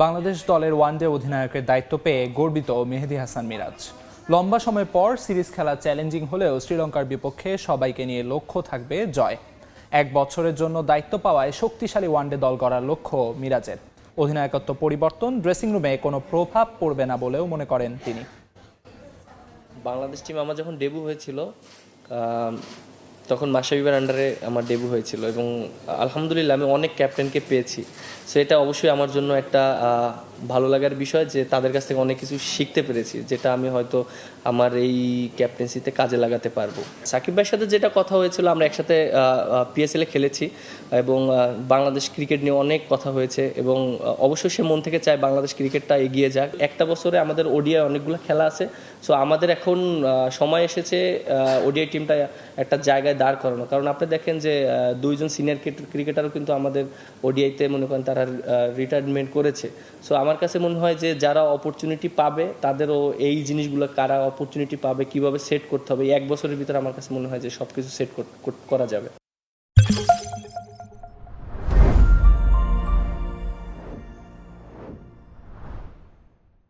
বাংলাদেশ দলের ওয়ানডে অধিনায়কের দায়িত্ব পেয়ে গর্বিত মেহেদি হাসান মিরাজ। লম্বা সময় পর সিরিজ খেলা চ্যালেঞ্জিং হলেও শ্রীলঙ্কার বিপক্ষে সবাইকে নিয়ে লক্ষ্য থাকবে জয়। এক বছরের জন্য দায়িত্ব পাওয়ায় শক্তিশালী ওয়ানডে দল গড়ার লক্ষ্য মিরাজের। অধিনায়কত্ব পরিবর্তন ড্রেসিং রুমে কোনো প্রভাব পড়বে না বলেও মনে করেন তিনি। বাংলাদেশ টিম আমার যখন ডেবু হয়েছিল তখন মাসাবিবার আন্ডারে আমার ডেবু হয়েছিল এবং আলহামদুলিল্লাহ আমি অনেক ক্যাপ্টেনকে পেয়েছি। সো এটা অবশ্যই আমার জন্য একটা ভালো লাগার বিষয় যে তাদের কাছ থেকে অনেক কিছু শিখতে পেরেছি, যেটা আমি হয়তো আমার এই ক্যাপ্টেন্সিতে কাজে লাগাতে পারব। সাকিব ভাইয়ের সাথে যেটা কথা হয়েছিল, আমরা একসাথে পিএসএলে খেলেছি এবং বাংলাদেশ ক্রিকেট নিয়ে অনেক কথা হয়েছে এবং অবশ্যই সে মন থেকে চায় বাংলাদেশ ক্রিকেটটা এগিয়ে যাক। একটা বছরে আমাদের ওডিআই অনেকগুলো খেলা আছে সো আমাদের এখন সময় এসেছে ওডিআই টিমটা একটা জায়গায় দাঁড় করানো কারণ আপনি দেখেন যে দুইজন সিনিয়র ক্রিকেটারও কিন্তু আমাদের ওডিআইতে মনে করেন তারা রিটায়ারমেন্ট করেছে। সো আমার কাছে মনে হয় যে যারা অপরচুনিটি পাবে, তাদেরও এই জিনিসগুলো কারা অপরচুনিটি পাবে, কীভাবে সেট করতে হবে এক বছরের ভিতরে আমার কাছে মনে হয় যে সব কিছু সেট করা যাবে।